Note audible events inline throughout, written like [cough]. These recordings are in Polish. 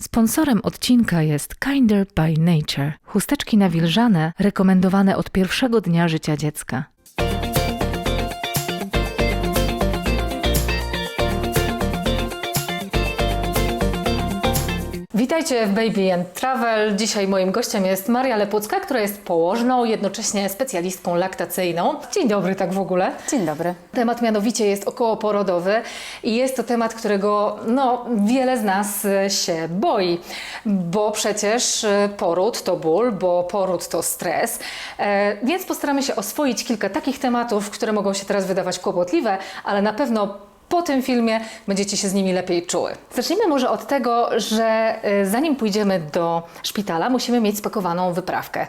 Sponsorem odcinka jest Kinder by Nature. Chusteczki nawilżane rekomendowane od pierwszego dnia życia dziecka. Witajcie w Baby and Travel. Dzisiaj moim gościem jest Maria Lepucka, która jest położną, jednocześnie specjalistką laktacyjną. Dzień dobry, tak w ogóle. Dzień dobry. Temat mianowicie jest okołoporodowy i jest to temat, którego no, wiele z nas e, się boi, bo przecież e, poród to ból, bo poród to stres, e, więc postaramy się oswoić kilka takich tematów, które mogą się teraz wydawać kłopotliwe, ale na pewno po tym filmie będziecie się z nimi lepiej czuły. Zacznijmy może od tego, że e, zanim pójdziemy do szpitala, musimy mieć spakowaną wyprawkę.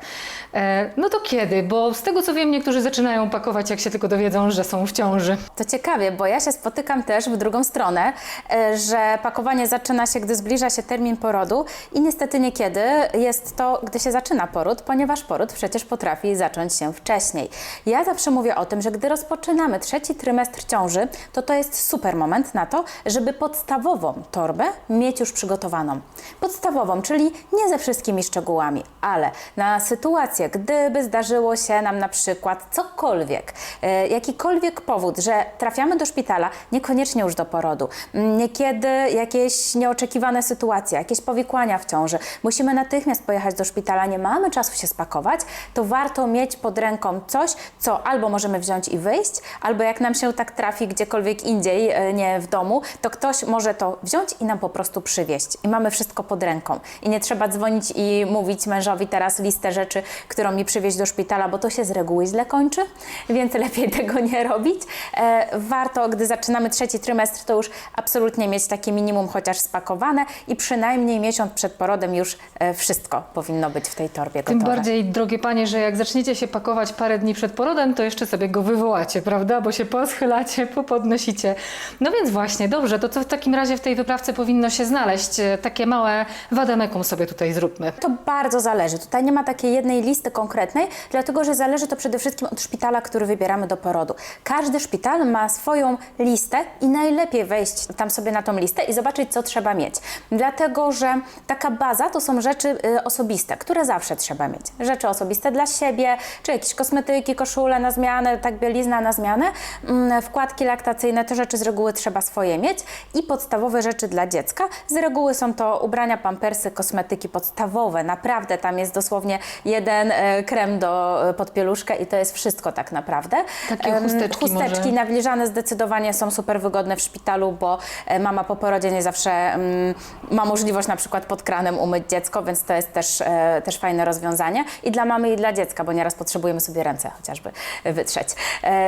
E, No to kiedy? Bo z tego co wiem, niektórzy zaczynają pakować, jak się tylko dowiedzą, że są w ciąży. To ciekawie, bo ja się spotykam też w drugą stronę, e, że pakowanie zaczyna się, gdy zbliża się termin porodu i niestety niekiedy jest to, gdy się zaczyna poród, ponieważ poród przecież potrafi zacząć się wcześniej. Ja zawsze mówię o tym, że gdy rozpoczynamy trzeci trymestr ciąży, to to jest super moment na to, żeby podstawową torbę mieć już przygotowaną. Podstawową, czyli nie ze wszystkimi szczegółami, ale na sytuację, gdyby zdarzyło się nam na przykład cokolwiek, e, jakikolwiek powód, że trafiamy do szpitala, niekoniecznie już do porodu, niekiedy jakieś nieoczekiwane sytuacje, jakieś powikłania w ciąży, musimy natychmiast pojechać do szpitala, nie mamy czasu się spakować, to warto mieć pod ręką coś, co albo możemy wziąć i wyjść, albo jak nam się tak trafi gdziekolwiek indziej, e, nie w domu, to ktoś może to wziąć i nam po prostu przywieźć. I mamy wszystko pod ręką. I nie trzeba dzwonić i mówić mężowi teraz listę rzeczy, którą mi przywieźć do szpitala, bo to się z reguły źle kończy, [laughs] więc lepiej [laughs] tego nie robić. E, warto, gdy zaczynamy trzeci trymestr, to już absolutnie mieć takie minimum chociaż spakowane i przynajmniej miesiąc przed porodem już e, wszystko powinno być w tej torbie Tym gotowe. bardziej, drogie panie, że jak zaczniecie się pakować parę dni przed porodem, to jeszcze sobie go wywołacie, prawda? Bo się poschylacie, popodnosicie. No więc właśnie, dobrze, to co w takim razie w tej wyprawce powinno się znaleźć? E, Takie małe wademekum sobie tutaj zróbmy. To bardzo zależy. Tutaj nie ma takiej jednej listy konkretnej, dlatego że zależy to przede wszystkim od szpitala, który wybieramy do porodu. Każdy szpital ma swoją listę i najlepiej wejść tam sobie na tą listę i zobaczyć, co trzeba mieć. Dlatego, że taka baza to są rzeczy y, osobiste, które zawsze trzeba mieć. Rzeczy osobiste dla siebie, czy jakieś kosmetyki, koszule na zmianę, tak bielizna na zmianę, mm, wkładki laktacyjne, te rzeczy z reguły trzeba swoje mieć i podstawowe rzeczy dla dziecka. Z reguły są to ubrania, pampersy, kosmetyki podstawowe. Naprawdę tam jest dosłownie jeden e, krem do e, pod pieluszkę i to jest wszystko tak naprawdę. Takie chusteczki chusteczki może? nawilżane zdecydowanie są super wygodne w szpitalu, bo e, mama po porodzie nie zawsze mm, ma możliwość na przykład pod kranem umyć dziecko, więc to jest też, też fajne rozwiązanie i dla mamy i dla dziecka, bo nieraz potrzebujemy sobie ręce chociażby wytrzeć.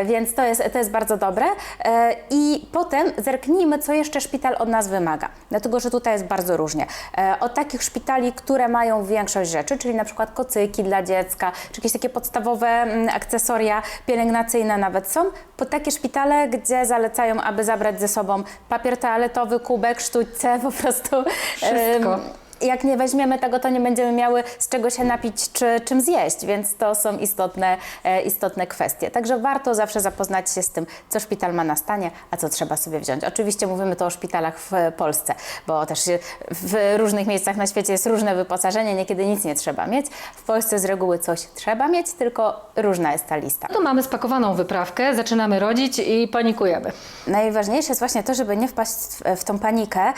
Więc to jest, to jest bardzo dobre. E, I potem zerknijmy, co jeszcze szpital od nas wymaga, dlatego że tutaj jest bardzo różnie. E, od takich szpitali, które mają większość rzeczy, czyli na przykład kocyki dla dziecka, czy jakieś takie podstawowe mm, akcesoria pielęgnacyjne nawet są, po takie szpitale, gdzie zalecają, aby zabrać ze sobą papier toaletowy, kubek, sztućce, po prostu. Wszystko. Jak nie weźmiemy tego, to nie będziemy miały z czego się napić czy czym zjeść, więc to są istotne, e, istotne kwestie. Także warto zawsze zapoznać się z tym, co szpital ma na stanie, a co trzeba sobie wziąć. Oczywiście mówimy to o szpitalach w e, Polsce, bo też e, w różnych miejscach na świecie jest różne wyposażenie, niekiedy nic nie trzeba mieć. W Polsce z reguły coś trzeba mieć, tylko różna jest ta lista. No to mamy spakowaną wyprawkę, zaczynamy rodzić i panikujemy. Najważniejsze jest właśnie to, żeby nie wpaść w, tą panikę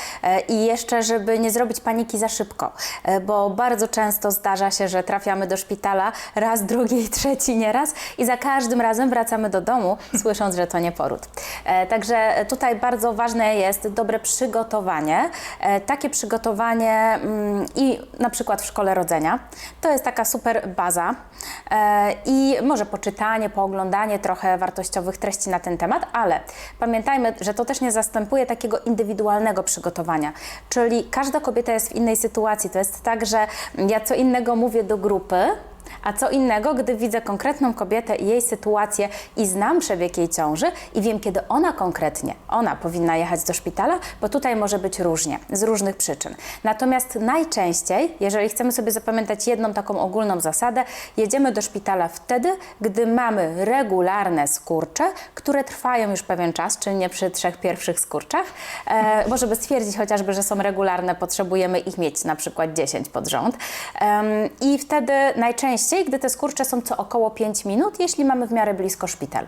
i jeszcze, żeby nie zrobić paniki za szybko, e, bo bardzo często zdarza się, że trafiamy do szpitala raz, drugi [laughs] trzeci nieraz i za każdym razem wracamy do domu, [laughs] słysząc, że to nie poród. E, Także tutaj bardzo ważne jest dobre przygotowanie. E, Takie przygotowanie mm, i na przykład w szkole rodzenia. To jest taka super baza i może poczytanie, pooglądanie trochę wartościowych treści na ten temat, ale pamiętajmy, że to też nie zastępuje takiego indywidualnego przygotowania. Czyli każda kobieta jest w innej sytuacji. To jest tak, że ja co innego mówię do grupy, A co innego, gdy widzę konkretną kobietę i jej sytuację i znam przebieg jej ciąży i wiem, kiedy ona konkretnie, ona powinna jechać do szpitala, bo tutaj może być różnie, z różnych przyczyn. Natomiast najczęściej, jeżeli chcemy sobie zapamiętać jedną taką ogólną zasadę, jedziemy do szpitala wtedy, gdy mamy regularne skurcze, które trwają już pewien czas, czyli nie przy trzech pierwszych skurczach, e, bo żeby stwierdzić chociażby, że są regularne, potrzebujemy ich mieć na przykład 10 pod rząd. Em, I wtedy najczęściej, gdy te skurcze są co około 5 minut, jeśli mamy w miarę blisko szpital.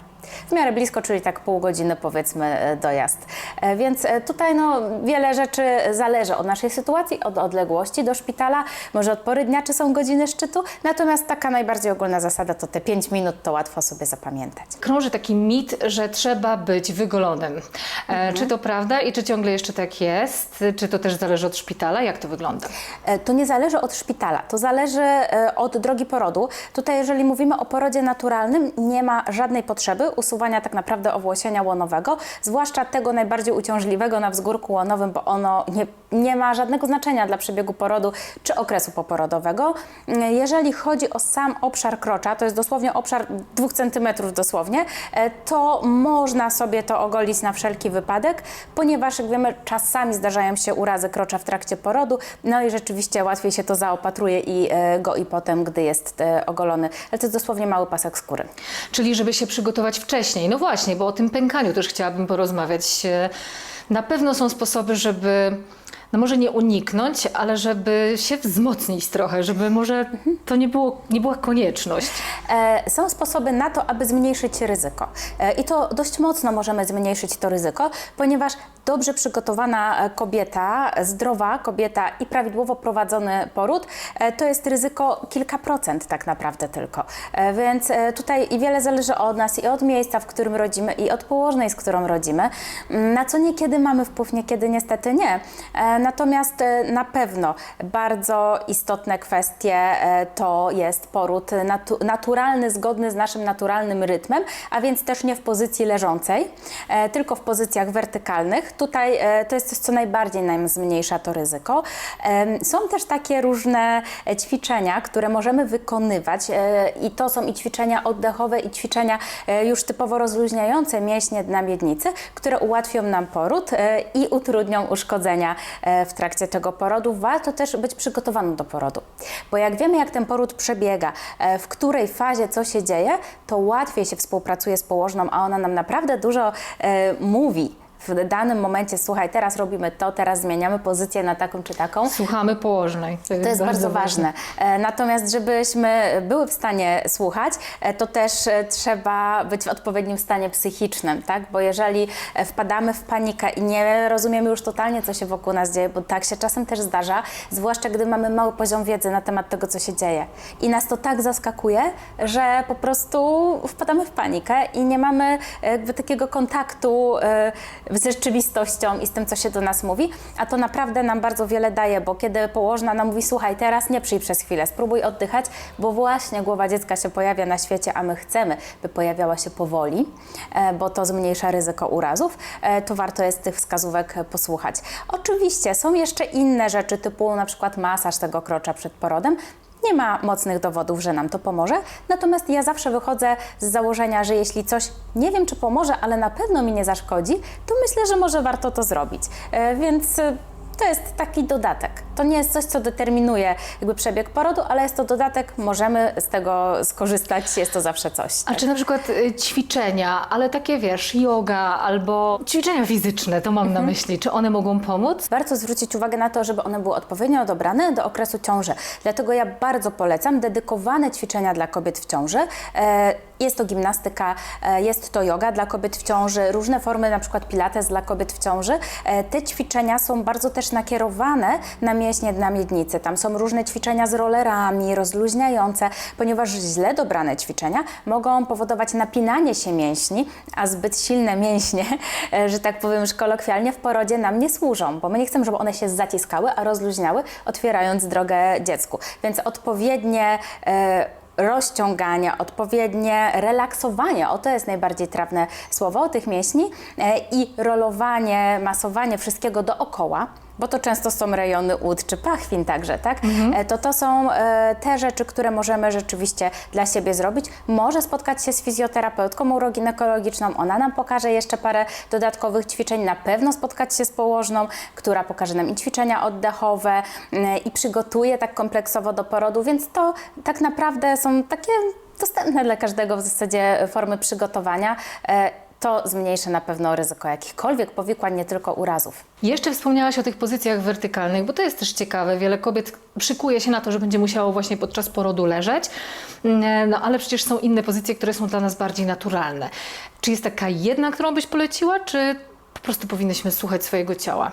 W miarę blisko, czyli tak pół godziny powiedzmy e, dojazd. E, Więc e, tutaj no, wiele rzeczy zależy od naszej sytuacji, od odległości do szpitala, może od pory dnia, czy są godziny szczytu, natomiast taka najbardziej ogólna zasada to te 5 minut, to łatwo sobie zapamiętać. Krąży taki mit, że trzeba być wygolonym. E, Czy to prawda i czy ciągle jeszcze tak jest? Czy to też zależy od szpitala? Jak to wygląda? To nie zależy od szpitala, to zależy od drogi porodu. Tutaj, jeżeli mówimy o porodzie naturalnym, nie ma żadnej potrzeby usuwania tak naprawdę owłosienia łonowego, zwłaszcza tego najbardziej uciążliwego na wzgórku łonowym, bo ono nie, nie ma żadnego znaczenia dla przebiegu porodu czy okresu poporodowego. Jeżeli chodzi o sam obszar krocza, to jest dosłownie obszar 2 cm dosłownie, e, to można sobie to ogolić na wszelki wypadek, ponieważ jak wiemy, czasami zdarzają się urazy krocza w trakcie porodu, no i rzeczywiście łatwiej się to zaopatruje i e, go i potem, gdy jest e, ogolony. Ale to jest dosłownie mały pasek skóry. Czyli żeby się przygotować wcześniej. No właśnie, bo o tym pękaniu też chciałabym porozmawiać. E, Na pewno są sposoby, żeby no może nie uniknąć, ale żeby się wzmocnić trochę, żeby może to nie, było, nie była konieczność. E, Są sposoby na to, aby zmniejszyć ryzyko. E, I to dość mocno możemy zmniejszyć to ryzyko, ponieważ dobrze przygotowana e, kobieta, zdrowa kobieta i prawidłowo prowadzony poród, to jest ryzyko kilka procent tak naprawdę tylko. Więc tutaj i wiele zależy od nas i od miejsca, w którym rodzimy i od położnej, z którą rodzimy, na co niekiedy mamy wpływ, niekiedy niestety nie. Natomiast e, na pewno bardzo istotne kwestie e, to jest poród natu naturalny, zgodny z naszym naturalnym rytmem, a więc też nie w pozycji leżącej, e, tylko w pozycjach wertykalnych. Tutaj to jest coś, co najbardziej nam zmniejsza to ryzyko. Są też takie różne ćwiczenia, które możemy wykonywać i to są i ćwiczenia oddechowe, i ćwiczenia już typowo rozluźniające mięśnie dna miednicy, które ułatwią nam poród i utrudnią uszkodzenia w trakcie tego porodu. Warto też być przygotowanym do porodu, bo jak wiemy, jak ten poród przebiega, e, w której fazie co się dzieje, to łatwiej się współpracuje z położną, a ona nam naprawdę dużo e, mówi. W danym momencie, słuchaj, teraz robimy to, teraz zmieniamy pozycję na taką czy taką. Słuchamy położnej. To jest bardzo ważne. E, Natomiast, żebyśmy były w stanie słuchać, e, to też e, trzeba być w odpowiednim stanie psychicznym, tak? Bo jeżeli wpadamy w panikę i nie rozumiemy już totalnie, co się wokół nas dzieje, bo tak się czasem też zdarza, zwłaszcza gdy mamy mały poziom wiedzy na temat tego, co się dzieje. I nas to tak zaskakuje, że po prostu wpadamy w panikę i nie mamy jakby takiego kontaktu z rzeczywistością i z tym, co się do nas mówi, a to naprawdę nam bardzo wiele daje, bo kiedy położna nam mówi, słuchaj, teraz nie przyj przez chwilę, spróbuj oddychać, bo właśnie głowa dziecka się pojawia na świecie, a my chcemy, by pojawiała się powoli, e, bo to zmniejsza ryzyko urazów, e, to warto jest tych wskazówek posłuchać. Oczywiście są jeszcze inne rzeczy, typu na przykład masaż tego krocza przed porodem, nie ma mocnych dowodów, że nam to pomoże. Natomiast ja zawsze wychodzę z założenia, że jeśli coś nie wiem, czy pomoże, ale na pewno mi nie zaszkodzi, to myślę, że może warto to zrobić. E, Więc e, to jest taki dodatek. To nie jest coś, co determinuje jakby przebieg porodu, ale jest to dodatek, możemy z tego skorzystać, jest to zawsze coś. A czy na przykład y, ćwiczenia, ale takie wiesz, yoga albo ćwiczenia fizyczne, to mam na myśli, czy one mogą pomóc? Warto zwrócić uwagę na to, żeby one były odpowiednio dobrane do okresu ciąży. Dlatego ja bardzo polecam dedykowane ćwiczenia dla kobiet w ciąży. E, Jest to gimnastyka, e, jest to yoga dla kobiet w ciąży, różne formy, na przykład pilates dla kobiet w ciąży. E, Te ćwiczenia są bardzo też nakierowane na mięśnie dna miednicy. Tam są różne ćwiczenia z rollerami, rozluźniające, ponieważ źle dobrane ćwiczenia mogą powodować napinanie się mięśni, a zbyt silne mięśnie, [laughs] że tak powiem już kolokwialnie, w porodzie nam nie służą, bo my nie chcemy, żeby one się zaciskały, a rozluźniały, otwierając drogę dziecku. Więc odpowiednie e, rozciągania, odpowiednie relaksowanie, o to jest najbardziej trawne słowo tych mięśni e, i rolowanie, masowanie wszystkiego dookoła, bo to często są rejony ud czy pachwin także, tak? E, To to są e, te rzeczy, które możemy rzeczywiście dla siebie zrobić. Może spotkać się z fizjoterapeutką uroginekologiczną, ona nam pokaże jeszcze parę dodatkowych ćwiczeń, na pewno spotkać się z położną, która pokaże nam i ćwiczenia oddechowe e, i przygotuje tak kompleksowo do porodu, więc to tak naprawdę są takie dostępne dla każdego w zasadzie formy przygotowania. E, To zmniejszy na pewno ryzyko jakichkolwiek powikłań, nie tylko urazów. Jeszcze wspomniałaś o tych pozycjach wertykalnych, bo to jest też ciekawe. Wiele kobiet szykuje się na to, że będzie musiało właśnie podczas porodu leżeć, Mm, no ale przecież są inne pozycje, które są dla nas bardziej naturalne. Czy jest taka jedna, którą byś poleciła, czy po prostu powinnyśmy słuchać swojego ciała?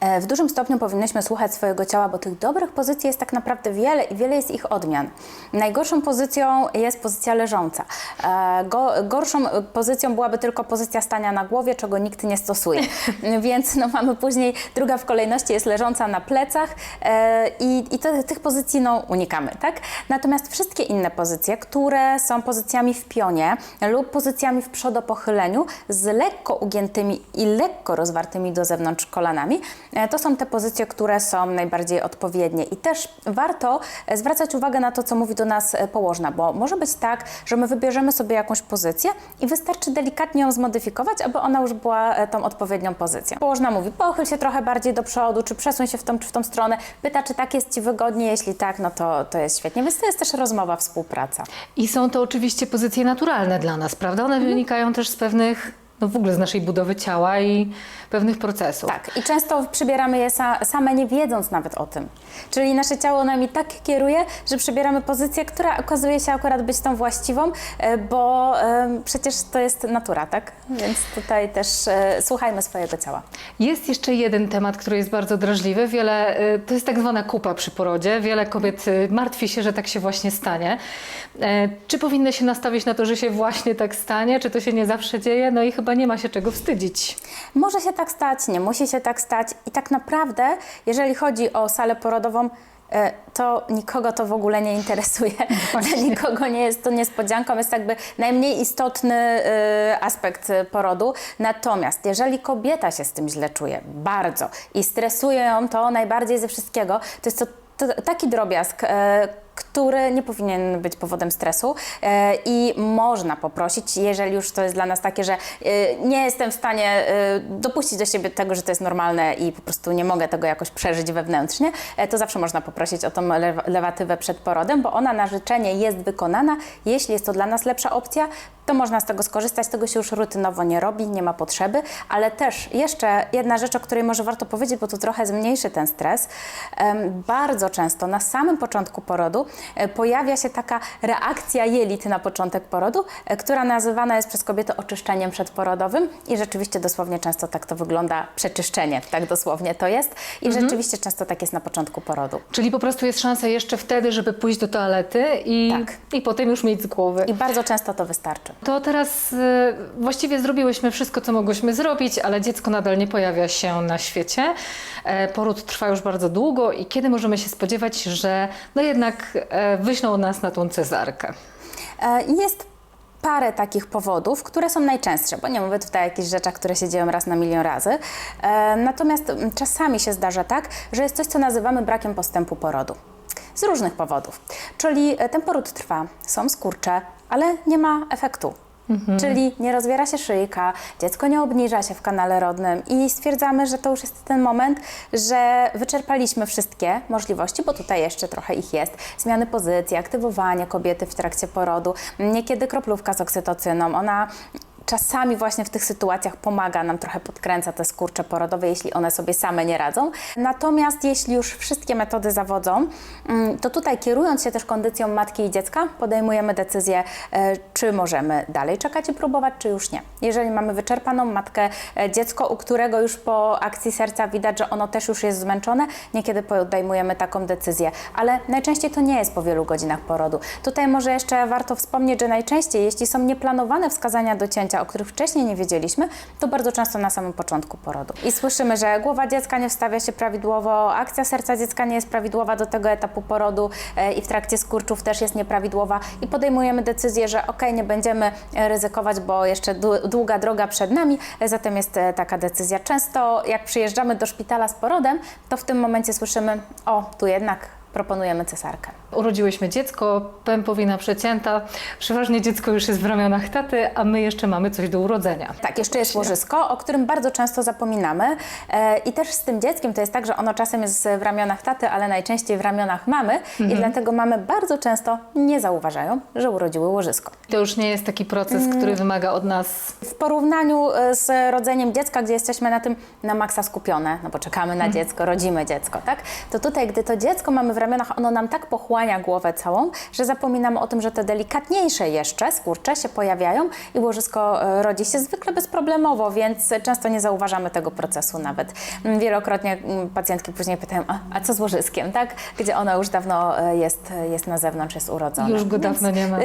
E, W dużym stopniu powinnyśmy słuchać swojego ciała, bo tych dobrych pozycji jest tak naprawdę wiele i wiele jest ich odmian. Najgorszą pozycją jest pozycja leżąca. E, Go, gorszą pozycją byłaby tylko pozycja stania na głowie, czego nikt nie stosuje. [laughs] Więc no, mamy później, druga w kolejności jest leżąca na plecach e, i, i to, tych pozycji no, unikamy. Tak? Natomiast wszystkie inne pozycje, które są pozycjami w pionie lub pozycjami w przodopochyleniu z lekko ugiętymi i lekko rozwartymi do zewnątrz kolanami, to są te pozycje, które są najbardziej odpowiednie. I też warto e, zwracać uwagę na to, co mówi do nas e, położna, bo może być tak, że my wybierzemy sobie jakąś pozycję i wystarczy delikatnie ją zmodyfikować, aby ona już była e, tą odpowiednią pozycją. Położna mówi, pochyl się trochę bardziej do przodu, czy przesuń się w tą czy w tą stronę, pyta, czy tak jest Ci wygodnie, jeśli tak, no to, to jest świetnie. Więc to jest też rozmowa, współpraca. I są to oczywiście pozycje naturalne dla nas, prawda? One wynikają też z pewnych, no w ogóle z naszej budowy ciała i pewnych procesów. Tak, i często przybieramy je sa, same nie wiedząc nawet o tym. Czyli nasze ciało nami tak kieruje, że przybieramy pozycję, która okazuje się akurat być tą właściwą, e, bo e, przecież to jest natura, tak? Więc tutaj też e, słuchajmy swojego ciała. Jest jeszcze jeden temat, który jest bardzo drażliwy. Wiele, y, to jest tak zwana kupa przy porodzie. Wiele kobiet y, martwi się, że tak się właśnie stanie. E, Czy powinny się nastawić na to, że się właśnie tak stanie? Czy to się nie zawsze dzieje? No i chyba nie ma się czego wstydzić. Może się tak stać, nie musi się tak stać i tak naprawdę, jeżeli chodzi o salę porodową, e, to nikogo to w ogóle nie interesuje. [laughs] Dla nikogo nie jest to niespodzianką, jest jakby najmniej istotny e, aspekt e, porodu. Natomiast jeżeli kobieta się z tym źle czuje, bardzo i stresuje ją to najbardziej ze wszystkiego, to jest to, to taki drobiazg, który nie powinien być powodem stresu e, i można poprosić, jeżeli już to jest dla nas takie, że e, nie jestem w stanie e, dopuścić do siebie tego, że to jest normalne i po prostu nie mogę tego jakoś przeżyć wewnętrznie, to zawsze można poprosić o tą lew- lewatywę przed porodem, bo ona na życzenie jest wykonana. Jeśli jest to dla nas lepsza opcja, to można z tego skorzystać. Tego się już rutynowo nie robi, nie ma potrzeby, ale też jeszcze jedna rzecz, o której może warto powiedzieć, bo to trochę zmniejszy ten stres. Bardzo często na samym początku porodu e, pojawia się taka reakcja jelit na początek porodu, e, która nazywana jest przez kobiety oczyszczeniem przedporodowym i rzeczywiście dosłownie często tak to wygląda, przeczyszczenie, tak dosłownie to jest i rzeczywiście często tak jest na początku porodu. Czyli po prostu jest szansa jeszcze wtedy, żeby pójść do toalety i, Tak. i potem już mieć z głowy. I bardzo często to wystarczy. To teraz y, właściwie zrobiłyśmy wszystko, co mogłyśmy zrobić, ale dziecko nadal nie pojawia się na świecie. E, poród trwa już bardzo długo i kiedy możemy się spodziewać, że no jednak e, wyślą nas na tą cezarkę? E, Jest parę takich powodów, które są najczęstsze, bo nie mówię tutaj o jakichś rzeczach, które się dzieją raz na milion razy. Natomiast mm, czasami się zdarza tak, że jest coś, co nazywamy brakiem postępu porodu. Z różnych powodów. Czyli e, ten poród trwa, są skurcze, ale nie ma efektu. Czyli nie rozwiera się szyjka, dziecko nie obniża się w kanale rodnym i stwierdzamy, że to już jest ten moment, że wyczerpaliśmy wszystkie możliwości, bo tutaj jeszcze trochę ich jest. Zmiany pozycji, aktywowanie kobiety w trakcie porodu, niekiedy kroplówka z oksytocyną, ona czasami właśnie w tych sytuacjach pomaga nam, trochę podkręca te skurcze porodowe, jeśli one sobie same nie radzą. Natomiast jeśli już wszystkie metody zawodzą, mm, to tutaj kierując się też kondycją matki i dziecka, podejmujemy decyzję, e, czy możemy dalej czekać i próbować, czy już nie. Jeżeli mamy wyczerpaną matkę, e, dziecko, u którego już po akcji serca widać, że ono też już jest zmęczone, niekiedy podejmujemy taką decyzję, ale najczęściej to nie jest po wielu godzinach porodu. Tutaj może jeszcze warto wspomnieć, że najczęściej, jeśli są nieplanowane wskazania do cięcia, o których wcześniej nie wiedzieliśmy, to bardzo często na samym początku porodu. I słyszymy, że głowa dziecka nie wstawia się prawidłowo, akcja serca dziecka nie jest prawidłowa do tego etapu porodu e, i w trakcie skurczów też jest nieprawidłowa i podejmujemy decyzję, że ok, nie będziemy e, ryzykować, bo jeszcze dłu- długa droga przed nami, e, zatem jest taka decyzja. Często jak przyjeżdżamy do szpitala z porodem, to w tym momencie słyszymy, o, tu jednak proponujemy cesarkę. Urodziłyśmy dziecko, pępowina przecięta, przeważnie dziecko już jest w ramionach taty, a my jeszcze mamy coś do urodzenia. Tak, jeszcze jest łożysko, o którym bardzo często zapominamy. E, I też z tym dzieckiem to jest tak, że ono czasem jest w ramionach taty, ale najczęściej w ramionach mamy i dlatego mamy bardzo często nie zauważają, że urodziły łożysko. To już nie jest taki proces, który wymaga od nas W porównaniu e, z rodzeniem dziecka, gdzie jesteśmy na tym na maksa skupione, no bo czekamy na dziecko, rodzimy dziecko, tak? To tutaj, gdy to dziecko mamy w ramionach, ono nam tak pochłania głowę całą, że zapominamy o tym, że te delikatniejsze jeszcze skurcze się pojawiają i łożysko e, rodzi się zwykle bezproblemowo, więc często nie zauważamy tego procesu nawet. Mm, Wielokrotnie mm, pacjentki później pytają, a, a co z łożyskiem, tak? Gdzie ono już dawno e, jest, jest na zewnątrz, jest urodzone. Już go dawno nie ma. y,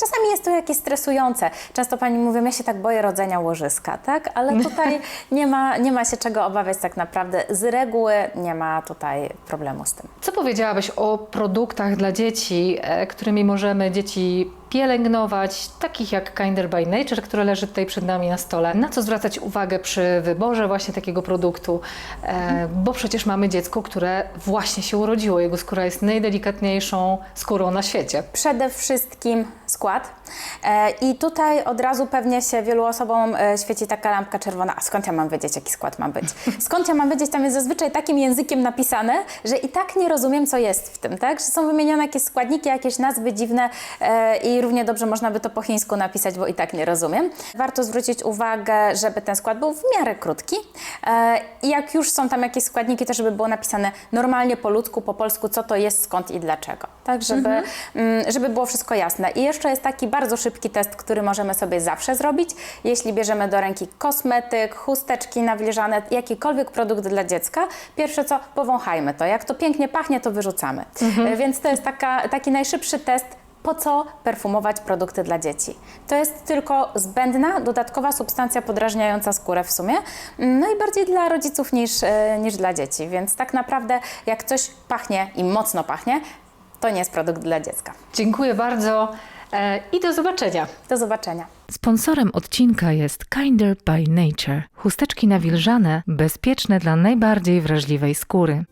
Czasami jest to jakieś stresujące. Często pani mówi, ja się tak boję rodzenia łożyska, tak? Ale [laughs] tutaj nie ma, nie ma się czego obawiać tak naprawdę. Z reguły nie ma tutaj problemu z tym. Co powiedziałabyś o produktach dla dzieci, e, którymi możemy dzieci pielęgnować, takich jak Kinder by Nature, które leży tutaj przed nami na stole? Na co zwracać uwagę przy wyborze właśnie takiego produktu? E, bo przecież mamy dziecko, które właśnie się urodziło. Jego skóra jest najdelikatniejszą skórą na świecie. Przede wszystkim skład. E, I tutaj od razu pewnie się wielu osobom e, świeci taka lampka czerwona. A skąd ja mam wiedzieć, jaki skład ma być? [laughs] Skąd ja mam wiedzieć? Tam jest zazwyczaj takim językiem napisane, że i tak nie rozumiem, co jest w tym, tak? Że są wymienione jakieś składniki, jakieś nazwy dziwne e, i równie dobrze można by to po chińsku napisać, bo i tak nie rozumiem. Warto zwrócić uwagę, żeby ten skład był w miarę krótki. I jak już są tam jakieś składniki, to żeby było napisane normalnie po ludzku, po polsku, co to jest, skąd i dlaczego. Tak, żeby, mm, żeby było wszystko jasne. I jeszcze jest taki bardzo szybki test, który możemy sobie zawsze zrobić. Jeśli bierzemy do ręki kosmetyk, chusteczki nawilżane, jakikolwiek produkt dla dziecka, pierwsze co, powąchajmy to. Jak to pięknie pachnie, to wyrzucamy. E, Więc to jest taka, taki najszybszy test, po co perfumować produkty dla dzieci? To jest tylko zbędna, dodatkowa substancja podrażniająca skórę w sumie, no i bardziej dla rodziców niż, e, niż dla dzieci. Więc tak naprawdę, jak coś pachnie i mocno pachnie, to nie jest produkt dla dziecka. Dziękuję bardzo i do zobaczenia. Do zobaczenia. Sponsorem odcinka jest Kinder by Nature. Chusteczki nawilżane, bezpieczne dla najbardziej wrażliwej skóry.